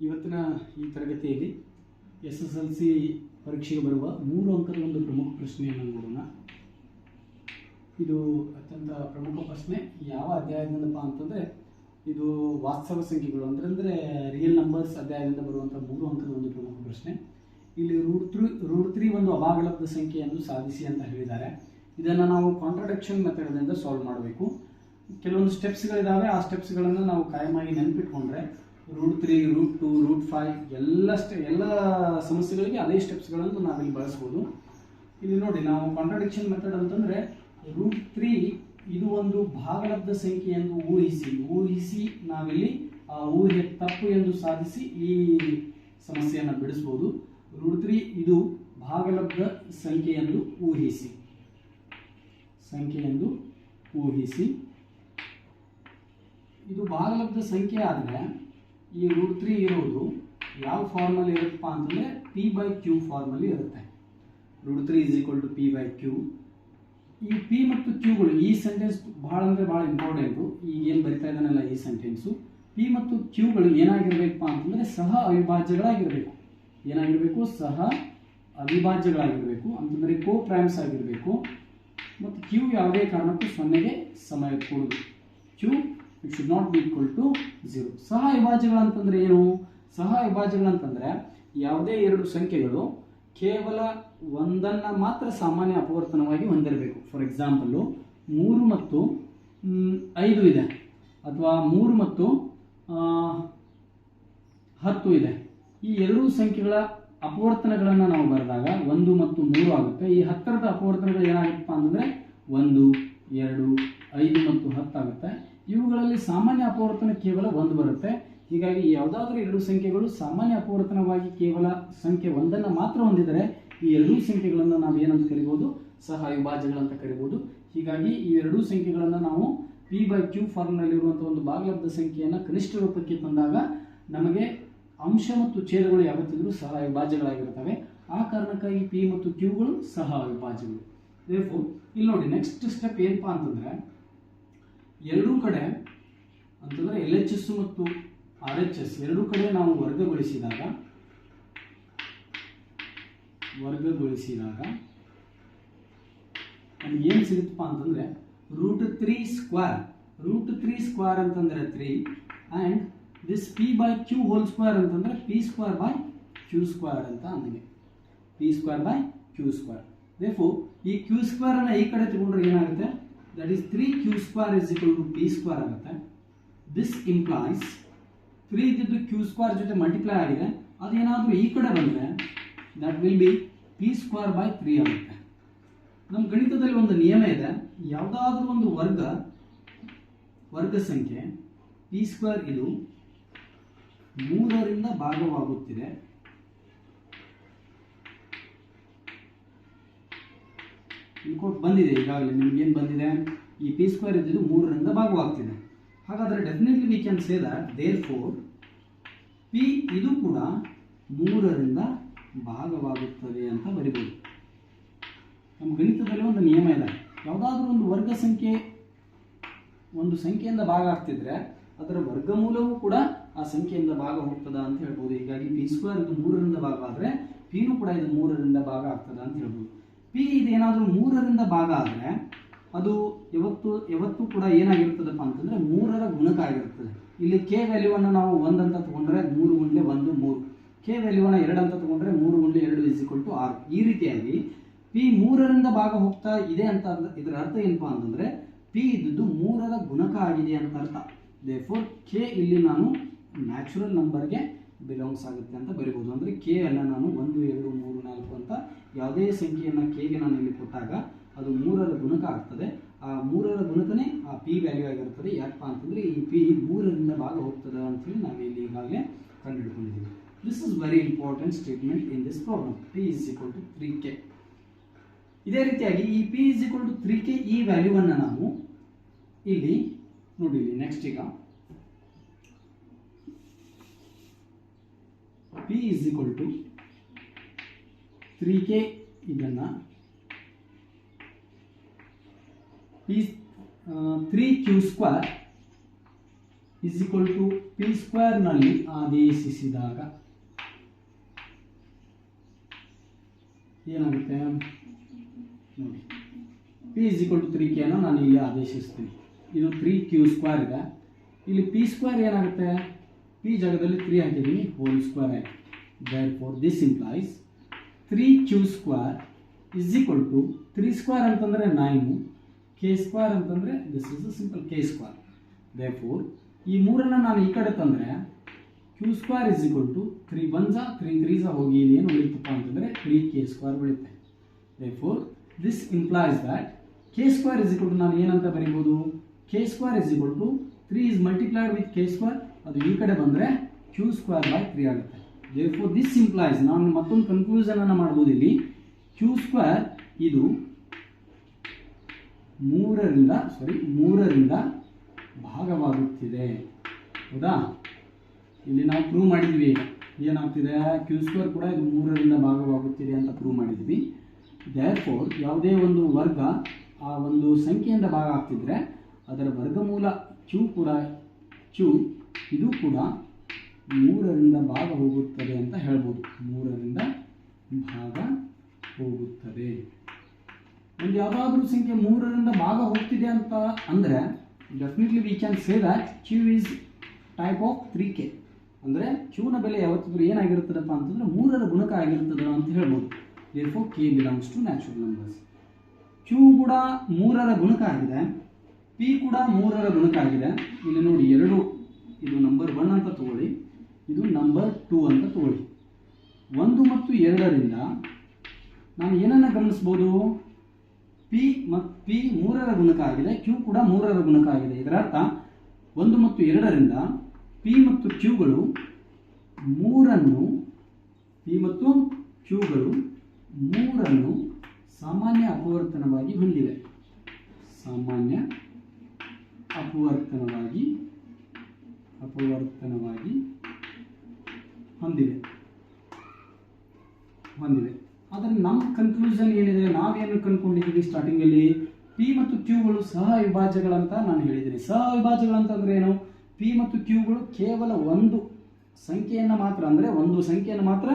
ಇವತ್ತಿನ ಈ ತರಗತಿಯಲ್ಲಿ ಎಸ್ ಎಸ್ ಎಲ್ ಸಿ ಪರೀಕ್ಷೆಗೆ ಬರುವ ಮೂರು ಅಂಕದ ಒಂದು ಪ್ರಮುಖ ಪ್ರಶ್ನೆಯನ್ನು ನೋಡೋಣ. ಇದು ಅತ್ಯಂತ ಪ್ರಮುಖ ಪ್ರಶ್ನೆ. ಯಾವ ಅಧ್ಯಾಯದಿಂದಪ್ಪ ಅಂತಂದರೆ ಇದು ವಾಸ್ತವ ಸಂಖ್ಯೆಗಳು ಅಂದರೆ ಅಂದರೆ ರಿಯಲ್ ನಂಬರ್ಸ್ ಅಧ್ಯಾಯದಿಂದ ಬರುವಂಥ ಮೂರು ಅಂಕದ ಒಂದು ಪ್ರಮುಖ ಪ್ರಶ್ನೆ. ಇಲ್ಲಿ ರೂಟ್ ತ್ರೀ ರೂಟ್ ತ್ರೀ ಒಂದು ಅಭಾಗಲಬ್ಧ ಸಂಖ್ಯೆಯನ್ನು ಸಾಧಿಸಿ ಅಂತ ಹೇಳಿದ್ದಾರೆ. ಇದನ್ನು ನಾವು ಕಾಂಟ್ರಡಕ್ಷನ್ ಮೆಥಡ್ದಿಂದ ಸಾಲ್ವ್ ಮಾಡಬೇಕು. ಕೆಲವೊಂದು ಸ್ಟೆಪ್ಸ್ಗಳಿದ್ದಾವೆ ಆ ಸ್ಟೆಪ್ಸ್ಗಳನ್ನು ನಾವು ಕಾಯಮಾಗಿ ನೆನಪಿಟ್ಕೊಂಡ್ರೆ root three root two root five ಎಲ್ಲ ಸ್ಟೆ ಎಲ್ಲ ಸಮಸ್ಯೆಗಳಿಗೆ ಅದೇ ಸ್ಟೆಪ್ಸ್ಗಳನ್ನು ನಾವಿಲ್ಲಿ ಬಳಸ್ಬೋದು. ಇಲ್ಲಿ ನೋಡಿ, ನಾವು ಕಾಂಟ್ರಡಿಕ್ಷನ್ ಮೆಥಡ್ ಅಂತಂದರೆ ರೂಟ್ ತ್ರೀ ಇದು ಒಂದು ಭಾಗಲಬ್ಧ ಸಂಖ್ಯೆ ಎಂದು ಊಹಿಸಿ. ಊಹಿಸಿ ನಾವಿಲ್ಲಿ, ಆ ಊಹೆ ತಪ್ಪು ಎಂದು ಸಾಧಿಸಿ ಈ ಸಮಸ್ಯೆಯನ್ನು ಬಿಡಿಸ್ಬೋದು. ರೂಟ್ ತ್ರೀ ಇದು ಭಾಗಲಬ್ಧ ಸಂಖ್ಯೆ ಎಂದು ಊಹಿಸಿ. ಸಂಖ್ಯೆ ಎಂದು ಊಹಿಸಿ. ಇದು ಭಾಗಲಬ್ಧ ಸಂಖ್ಯೆ ಆದರೆ ಈ ರೂಟ್ ತ್ರೀ ಇರೋದು ಯಾವ ಫಾರ್ಮಲ್ಲಿ ಇರುತ್ತಪ್ಪ ಅಂತಂದರೆ ಪಿ ಬೈ ಕ್ಯೂ ಫಾರ್ಮಲ್ಲಿ ಇರುತ್ತೆ. Root three is equal to P by Q ಈ ಪಿ ಮತ್ತು ಕ್ಯೂಗಳು ಈ ಸೆಂಟೆನ್ಸ್ ಭಾಳ ಅಂದರೆ ಭಾಳ ಇಂಪಾರ್ಟೆಂಟು ಈಗ ಏನು ಬರಿತಾ ಇದ್ದಾನಲ್ಲ ಈ ಸೆಂಟೆನ್ಸು ಪಿ ಮತ್ತು ಕ್ಯೂಗಳು ಏನಾಗಿರ್ಬೇಕಪ್ಪ ಅಂತಂದರೆ ಸಹ ಅವಿಭಾಜ್ಯಗಳಾಗಿರಬೇಕು. ಏನಾಗಿರಬೇಕು? ಸಹ ಅವಿಭಾಜ್ಯಗಳಾಗಿರಬೇಕು. ಅಂತಂದರೆ ಕೋ ಪ್ರೈಮ್ಸ್ ಆಗಿರಬೇಕು. ಮತ್ತು ಕ್ಯೂ ಯಾವುದೇ ಕಾರಣಕ್ಕೂ ಸೊನ್ನೆಗೆ ಸಮಯ ಕೊಡುವುದು Q it should not be equal to zero ಸಹ ವಿಭಾಜ್ಯಗಳಂತಂದ್ರೆ ಏನು? ಸಹ ವಿಭಾಜ್ಯಗಳಂತಂದ್ರೆ ಯಾವುದೇ ಎರಡು ಸಂಖ್ಯೆಗಳು ಕೇವಲ ಒಂದನ್ನು ಮಾತ್ರ ಸಾಮಾನ್ಯ ಅಪವರ್ತನವಾಗಿ ಹೊಂದಿರಬೇಕು. ಫಾರ್ ಎಕ್ಸಾಂಪಲ್ಲು ಮೂರು ಮತ್ತು ಐದು ಇದೆ. ಅಥವಾ ಮೂರು ಮತ್ತು ಹತ್ತು ಇದೆ. ಈ ಎರಡೂ ಸಂಖ್ಯೆಗಳ ಅಪವರ್ತನಗಳನ್ನು ನಾವು ಬರೆದಾಗ ಒಂದು ಮತ್ತು ಮೂರು ಆಗುತ್ತೆ. ಈ ಹತ್ತರದ ಅಪವರ್ತನಗಳು ಏನಾಗುತ್ತಪ್ಪ ಅಂದರೆ ಒಂದು, ಎರಡು, ಐದು ಮತ್ತು ಹತ್ತು ಆಗುತ್ತೆ. ಇವುಗಳಲ್ಲಿ ಸಾಮಾನ್ಯ ಅಪವರ್ತನ ಕೇವಲ ಒಂದು ಬರುತ್ತೆ. ಹೀಗಾಗಿ ಯಾವುದಾದ್ರೂ ಎರಡು ಸಂಖ್ಯೆಗಳು ಸಾಮಾನ್ಯ ಅಪವರ್ತನವಾಗಿ ಕೇವಲ ಸಂಖ್ಯೆ ಒಂದನ್ನು ಮಾತ್ರ ಹೊಂದಿದರೆ ಈ ಎರಡೂ ಸಂಖ್ಯೆಗಳನ್ನು ನಾವು ಏನಂತ ಕರಿಬೋದು? ಸಹ ವಿಭಾಜ್ಯಗಳಂತ ಕರಿಬೋದು. ಹೀಗಾಗಿ ಈ ಎರಡೂ ಸಂಖ್ಯೆಗಳನ್ನು ನಾವು ಪಿ ಬೈ ಕ್ಯೂ ಫಾರ್ಮ್ನಲ್ಲಿರುವಂಥ ಒಂದು ಭಾಗಲಬ್ಧ ಸಂಖ್ಯೆಯನ್ನು ಕನಿಷ್ಠ ರೂಪಕ್ಕೆ ತಂದಾಗ ನಮಗೆ ಅಂಶ ಮತ್ತು ಛೇದಗಳು ಯಾವತ್ತಿದ್ರೂ ಸಹ ವಿಭಾಜ್ಯಗಳಾಗಿರ್ತವೆ ಆ ಕಾರಣಕ್ಕಾಗಿ ಪಿ ಮತ್ತು ಕ್ಯೂಗಳು ಸಹ ವಿಭಾಜ್ಯಗಳು ಇಲ್ಲಿ ನೋಡಿ ನೆಕ್ಸ್ಟ್ ಸ್ಟೆಪ್ ಏನಪ್ಪಾ ಅಂತಂದ್ರೆ ಎರಡೂ ಕಡೆ ಅಂತಂದ್ರೆ ಎಲ್ ಎಚ್ ಎಸ್ ಮತ್ತು ಆರ್ ಎಚ್ ಎಸ್ ಎರಡೂ ಕಡೆ ನಾವು ವರ್ಗಗೊಳಿಸಿದಾಗ ವರ್ಗಗೊಳಿಸಿದಾಗ ನಮ್ಗೆ ಏನು ಸಿಗುತ್ತಪ್ಪ ಅಂತಂದ್ರೆ root three square root three square ಅಂತಂದ್ರೆ three and this P by Q whole square ಅಂತಂದ್ರೆ P square by Q square ಅಂತ ಅಂದಿದೆ P square by Q square ದೇಫು ಈ ಕ್ಯೂ ಸ್ಕ್ವೇರ್ ಅನ್ನ ಈ ಕಡೆ ತಗೊಂಡ್ರೆ ಏನಾಗುತ್ತೆ? That is three Q square is equal to P square ಆಗುತ್ತೆ. ದಿಸ್ ಇಂಪ್ಲಾಯ್ಸ್ ತ್ರೀ ಇದ್ದಿದ್ದು ಕ್ಯೂ ಸ್ಕ್ವೇರ್ ಜೊತೆ ಮಲ್ಟಿಪ್ಲೈ ಆಗಿದೆ. ಅದು ಏನಾದರೂ ಈ ಕಡೆ ಬಂದರೆ that will be P square by three ಆಗುತ್ತೆ. ನಮ್ಮ ಗಣಿತದಲ್ಲಿ ಒಂದು ನಿಯಮ ಇದೆ. ಯಾವುದಾದ್ರೂ ಒಂದು ವರ್ಗ ವರ್ಗ ಸಂಖ್ಯೆ ಪಿ ಸ್ಕ್ವೇರ್ ಇದು ಮೂರರಿಂದ ಭಾಗವಾಗುತ್ತಿದೆ. ಇನ್ಕೋಟ್ ಬಂದಿದೆ, ಈಗಾಗಲೇ ನಿಮ್ಗೇನು ಬಂದಿದೆ? ಈ ಪಿ ಸ್ಕ್ವೇರ್ ಇದ್ದಿದ್ದು ಮೂರರಿಂದ ಭಾಗವಾಗ್ತಿದೆ. ಹಾಗಾದರೆ definitely we can say that therefore P ಇದು ಕೂಡ ಮೂರರಿಂದ ಭಾಗವಾಗುತ್ತದೆ ಅಂತ ಬರಿಬೋದು. ನಮ್ಮ ಗಣಿತದಲ್ಲಿ ಒಂದು ನಿಯಮ ಇದೆ. ಯಾವುದಾದ್ರೂ ಒಂದು ವರ್ಗ ಸಂಖ್ಯೆ, ಒಂದು ಸಂಖ್ಯೆಯಿಂದ ಭಾಗ ಆಗ್ತಿದ್ರೆ ಅದರ ವರ್ಗಮೂಲವೂ ಕೂಡ ಆ ಸಂಖ್ಯೆಯಿಂದ ಭಾಗ ಹೋಗ್ತದ ಅಂತ ಹೇಳ್ಬೋದು. ಹೀಗಾಗಿ ಪಿ ಸ್ಕ್ವೇರ್ ಇದು ಮೂರರಿಂದ ಭಾಗ ಆದರೆ ಪಿನೂ ಕೂಡ ಇದು ಮೂರರಿಂದ ಭಾಗ ಆಗ್ತದ ಅಂತ ಹೇಳ್ಬೋದು. ಪಿ ಇದೇನಾದರೂ ಮೂರರಿಂದ ಭಾಗ ಆದರೆ ಅದು ಯಾವತ್ತು, ಯಾವತ್ತೂ ಕೂಡ ಏನಾಗಿರ್ತದಪ್ಪ ಅಂತಂದರೆ ಮೂರರ ಗುಣಕ ಆಗಿರ್ತದೆ. ಇಲ್ಲಿ ಕೆ ವ್ಯಾಲ್ಯೂವನ್ನು ನಾವು ಒಂದಂತ ತಗೊಂಡ್ರೆ ಮೂರು ಗುಂಡೆ ಒಂದು, ಮೂರು. ಕೆ ವ್ಯಾಲ್ಯೂವನ್ನು ಎರಡು ಅಂತ ತಗೊಂಡ್ರೆ ಮೂರು ಗುಂಡೆ ಎರಡು ಇಸ್ ಈಕ್ವಲ್ ಟು ಆರು. ಈ ರೀತಿಯಾಗಿ ಪಿ ಮೂರರಿಂದ ಭಾಗ ಹೋಗ್ತಾ ಇದೆ ಅಂತ ಇದರ ಅರ್ಥ ಏನಪ್ಪ ಅಂತಂದರೆ ಪಿ ಇದ್ದದ್ದು ಮೂರರ ಗುಣಕ ಆಗಿದೆ ಅಂತ ಅರ್ಥ. ದೇಫೋರ್ ಕೆ ಇಲ್ಲಿ ನಾನು ನ್ಯಾಚುರಲ್ ನಂಬರ್ಗೆ ಬಿಲಾಂಗ್ಸ್ ಆಗುತ್ತೆ ಅಂತ ಬರಿಬೋದು. ಅಂದರೆ ಕೆ ಅನ್ನು ನಾನು ಒಂದು, ಎರಡು, ಮೂರು, ನಾಲ್ಕು ಅಂತ ಯಾವುದೇ ಸಂಖ್ಯೆಯನ್ನು ಕೆಗೆ ನಾನು ಇಲ್ಲಿ ಕೊಟ್ಟಾಗ ಅದು ಮೂರರ ಗುಣಕ ಆಗ್ತದೆ. ಆ ಮೂರರ ಗುಣಕನೇ ಆ ಪಿ ವ್ಯಾಲ್ಯೂ ಆಗಿರ್ತದೆ. ಯಾಕಪ್ಪ ಅಂತಂದರೆ ಈ ಪಿ ಮೂರರಿಂದ ಭಾಗ ಹೋಗ್ತದೆ ಅಂತೇಳಿ ನಾವು ಇಲ್ಲಿ ಈಗಾಗಲೇ ಕಂಡುಹಿಡ್ಕೊಂಡಿದ್ದೀವಿ this is very important statement in this problem P is equal to three K ಇದೇ ರೀತಿಯಾಗಿ ಈ P is equal to three K ಈ ವ್ಯಾಲ್ಯೂವನ್ನು ನಾವು ಇಲ್ಲಿ ನೋಡಿ ನೆಕ್ಸ್ಟ್ ಈಗ. P is equal to three K ಇದನ್ನು P three Q square is equal to P ಸ್ಕ್ವೇರ್ನಲ್ಲಿ ಆದೇಶಿಸಿದಾಗ ಏನಾಗುತ್ತೆ? ನೋಡಿ. P is equal to three ಕೆನ ನಾನು ಇಲ್ಲಿ ಆದೇಶಿಸ್ತೀನಿ. ಇದು ತ್ರೀ ಕ್ಯೂ ಸ್ಕ್ವೇರ್ ಇದೆ. ಇಲ್ಲಿ ಪಿ ಸ್ಕ್ವೇರ್ ಏನಾಗುತ್ತೆ? ಪಿ ಜಾಗದಲ್ಲಿ ತ್ರೀ ಹಾಕಿದ್ದೀನಿ ಹೋಲ್ ಸ್ಕ್ವೇರ್ ಆಯಿತು. Therefore this implies three Q square is equal to three square ಅಂತಂದರೆ ನೈನು ಕೆ ಸ್ಕ್ವಾರ್ ಅಂತಂದರೆ this is simple K square therefore ಈ ಮೂರನ್ನು ನಾನು ಈ ಕಡೆ ತಂದರೆ Q square is equal to three ones three threes ಹೋಗಿ ಏನು ಉಳಿತಪ್ಪ ಅಂತಂದರೆ three K square ಉಳಿತೆ therefore this implies that K square is equal to ನಾನು ಏನಂತ ಬರಿಬೋದು? K square is equal to three is multiplied with K square ಅದು ಈ ಕಡೆ ಬಂದರೆ ಕ್ಯೂ ಸ್ಕ್ವಾರ್ ಬೈ ತ್ರೀ ಆಗುತ್ತೆ. ದೇ ಫೋರ್ ದಿಸ್ ಇಂಪ್ಲಾಯ್ಸ್ ನಾನು ಮತ್ತೊಂದು ಕನ್ಕ್ಲೂಷನನ್ನು ಮಾಡ್ಬೋದು ಇಲ್ಲಿ. ಕ್ಯೂ ಸ್ಕ್ವೇರ್ ಇದು ಮೂರರಿಂದ ಸಾರಿ ಮೂರರಿಂದ ಭಾಗವಾಗುತ್ತಿದೆ. ಹೌದಾ? ಇಲ್ಲಿ ನಾವು ಪ್ರೂವ್ ಮಾಡಿದ್ವಿ. ಏನಾಗ್ತಿದೆ? ಕ್ಯೂ ಸ್ಕ್ವೇರ್ ಕೂಡ ಇದು ಮೂರರಿಂದ ಭಾಗವಾಗುತ್ತಿದೆ ಅಂತ ಪ್ರೂವ್ ಮಾಡಿದ್ವಿ. ದೇರ್ಫೋರ್ ಯಾವುದೇ ಒಂದು ವರ್ಗ ಆ ಒಂದು ಸಂಖ್ಯೆಯಿಂದ ಭಾಗ ಆಗ್ತಿದ್ರೆ ಅದರ ವರ್ಗಮೂಲ ಕ್ಯೂ ಕೂಡ ಕ್ಯೂ ಇದು ಕೂಡ ಮೂರರಿಂದ ಭಾಗ ಹೋಗುತ್ತದೆ ಅಂತ ಹೇಳ್ಬೋದು. ಮೂರರಿಂದ ಭಾಗ ಹೋಗುತ್ತದೆ. ಒಂದು ಯಾವುದಾದ್ರೂ ಸಂಖ್ಯೆ ಮೂರರಿಂದ ಭಾಗ ಹೋಗ್ತಿದೆ ಅಂತ ಅಂದರೆ definitely we can say that Q is type of three K ಅಂದರೆ ಕ್ಯೂನ ಬೆಲೆ ಯಾವತ್ತಿದ್ರು ಏನಾಗಿರುತ್ತದಪ್ಪ ಅಂತಂದರೆ ಮೂರರ ಗುಣಕ ಆಗಿರ್ತದೆ ಅಂತ ಹೇಳ್ಬೋದು. Therefore K belongs to natural numbers Q ಕೂಡ ಮೂರರ ಗುಣಕ ಆಗಿದೆ. ಪಿ ಕೂಡ ಮೂರರ ಗುಣಕ ಆಗಿದೆ. ಇಲ್ಲಿ ನೋಡಿ, ಎರಡು, ಇದು ನಂಬರ್ ಒನ್ ಅಂತ ತಗೊಳ್ಳಿ. ಇದು ನಂಬರ್ ಟೂ ಅಂತ ತಗೊಳ್ಳಿ. ಒಂದು ಮತ್ತು ಎರಡರಿಂದ ನಾನು ಏನನ್ನು ಗಮನಿಸ್ಬೋದು? ಪಿ ಮತ್ತು ಪಿ ಮೂರರ ಗುಣಕ ಆಗಿದೆ ಕ್ಯೂ ಕೂಡ ಮೂರರ ಗುಣಕ ಆಗಿದೆ. ಇದರ ಅರ್ಥ ಒಂದು ಮತ್ತು ಎರಡರಿಂದ ಪಿ ಮತ್ತು ಕ್ಯೂಗಳು ಮೂರನ್ನು ಪಿ ಮತ್ತು ಕ್ಯೂಗಳು ಮೂರನ್ನು ಸಾಮಾನ್ಯ ಅಪವರ್ತನವಾಗಿ ಹೊಂದಿವೆ. ಸಾಮಾನ್ಯ ಅಪವರ್ತನವಾಗಿ ಅಪವರ್ತನವಾಗಿ ಹೊಂದಿವೆ. ಹೊಂದಿವೆ. ಆದರೆ ನಮ್ಮ ಕನ್ಕ್ಲೂಷನ್ ಏನಿದೆ? ನಾವೇನು ಕಂಡುಕೊಂಡಿದ್ದೀವಿ ಸ್ಟಾರ್ಟಿಂಗಲ್ಲಿ ಪಿ ಮತ್ತು ಕ್ಯೂಗಳು ಸಹ ವಿಭಾಜ್ಯಗಳಂತ ನಾನು ಹೇಳಿದ್ದೀನಿ. ಸಹ ವಿಭಾಜ್ಯಗಳಂತಂದ್ರೆ ಏನು? ಪಿ ಮತ್ತು ಕ್ಯೂಗಳು ಕೇವಲ ಒಂದು ಸಂಖ್ಯೆಯನ್ನು ಮಾತ್ರ, ಅಂದರೆ ಒಂದು ಸಂಖ್ಯೆಯನ್ನು ಮಾತ್ರ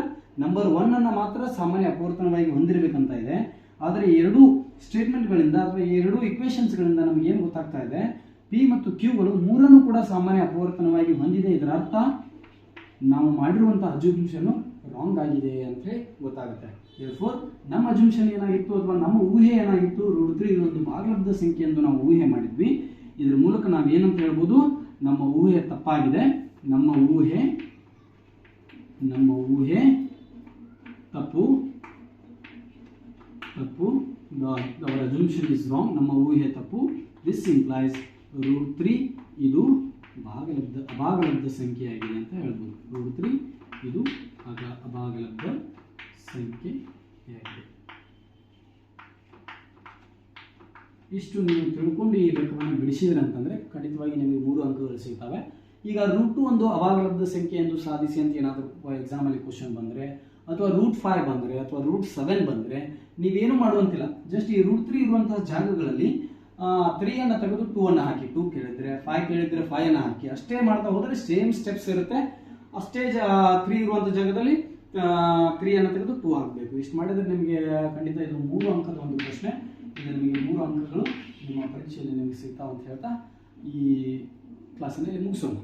ನಂಬರ್ ಒನ್ ಅನ್ನು ಮಾತ್ರ ಸಾಮಾನ್ಯ ಅಪವರ್ತನವಾಗಿ ಹೊಂದಿರಬೇಕಂತ ಇದೆ. ಆದರೆ ಎರಡು ಸ್ಟೇಟ್ಮೆಂಟ್ಗಳಿಂದ ಅಥವಾ ಎರಡು ಇಕ್ವೇಶನ್ಸ್ಗಳಿಂದ ನಮಗೆ ಏನು ಗೊತ್ತಾಗ್ತಾ ಇದೆ? ಪಿ ಮತ್ತು ಕ್ಯೂಗಳು ಮೂರನ್ನು ಕೂಡ ಸಾಮಾನ್ಯ ಅಪವರ್ತನವಾಗಿ ಹೊಂದಿದೆ ಇದರ ಅರ್ಥ ನಾವು ಮಾಡಿರುವಂಥ ಅಜುಂಷನು ರಾಂಗ್ ಆಗಿದೆ ಅಂತ ಹೇಳಿ ಗೊತ್ತಾಗುತ್ತೆ. ಫೋರ್ ನಮ್ಮ ಅಜುಂಷನ್ ಏನಾಗಿತ್ತು ಅಥವಾ ನಮ್ಮ ಊಹೆ ಏನಾಗಿತ್ತು? ರೂಟ್ ತ್ರೀ ಇದೊಂದು ಭಾಗಲಬ್ಧ ಸಂಖ್ಯೆ ಎಂದು ನಾವು ಊಹೆ ಮಾಡಿದ್ವಿ. ಇದ್ರ ಮೂಲಕ ನಾವು ಏನಂತ ಹೇಳ್ಬೋದು? ನಮ್ಮ ಊಹೆ ತಪ್ಪಾಗಿದೆ. ನಮ್ಮ ಊಹೆ ನಮ್ಮ ಊಹೆ ತಪ್ಪು. ತಪ್ಪು. ಅವರ ಅಜುಂಷನ್ ಇಸ್ ರಾಂಗ್ ನಮ್ಮ ಊಹೆ ತಪ್ಪು. ದಿಸ್ ಇಂಪ್ಲೈಸ್ ರೂಟ್ ತ್ರೀ ಇದು ಭಾಗಲಬ್ಧ, ಅಭಾಗಲಬ್ಧ ಸಂಖ್ಯೆಯಾಗಿದೆ ಅಂತ ಹೇಳ್ಬೋದು. ರೂಟ್ ತ್ರೀ ಇದು ಅಗ ಅಭಾಗಲಬ್ಧ ಸಂಖ್ಯೆಯಾಗಿದೆ. ಇಷ್ಟು ನೀವು ತಿಳ್ಕೊಂಡು ಈ ಲೆಕ್ಕವನ್ನು ಬಿಡಿಸಿದ್ರೆ ಅಂತಂದರೆ ಖಂಡಿತವಾಗಿ ನಿಮಗೆ ಮೂರು ಅಂಕಗಳು ಸಿಗ್ತವೆ. ಈಗ ರೂಟ್ ಟು ಒಂದು ಸಂಖ್ಯೆ ಎಂದು ಸಾಧಿಸಿ ಅಂತ ಏನಾದರೂ ಎಕ್ಸಾಮಲ್ಲಿ ಕ್ವಶನ್ ಬಂದರೆ, ಅಥವಾ ರೂಟ್ ಫೈವ್ ಬಂದರೆ, ಅಥವಾ ರೂಟ್ ಸೆವೆನ್ ಬಂದರೆ, ನೀವೇನು ಮಾಡುವಂತಿಲ್ಲ. ಜಸ್ಟ್ ಈ ರೂಟ್ ತ್ರೀ ಇರುವಂತಹ ಜಾಗಗಳಲ್ಲಿ ತ್ರೀಯನ್ನು ತೆಗೆದು ಟೂ ಅನ್ನು ಹಾಕಿ. ಟೂ ಕೇಳಿದ್ರೆ ಫೈವ್ ಕೇಳಿದ್ರೆ ಫೈವ್ ಅನ್ನು ಹಾಕಿ. ಅಷ್ಟೇ ಮಾಡ್ತಾ ಹೋದರೆ ಸೇಮ್ ಸ್ಟೆಪ್ಸ್ ಇರುತ್ತೆ. ಅಷ್ಟೇ ಜ ತ್ರೀ ಇರುವಂಥ ಜಾಗದಲ್ಲಿ ತ್ರೀಯನ್ನು ತೆಗೆದು ಟೂ ಹಾಕಬೇಕು. ಇಷ್ಟು ಮಾಡಿದರೆ ನಿಮಗೆ ಖಂಡಿತ ಇದು ಮೂರು ಅಂಕದ ಒಂದು ಪ್ರಶ್ನೆ. ಇದು ನಿಮಗೆ ಮೂರು ಅಂಕಗಳು ನಿಮ್ಮ ಪರೀಕ್ಷೆಯಲ್ಲಿ ನಿಮಗೆ ಸಿಗ್ತಾವ ಅಂತ ಹೇಳ್ತಾ ಈ ಕ್ಲಾಸನ್ನು ಇಲ್ಲಿ ಮುಗಿಸೋಣ.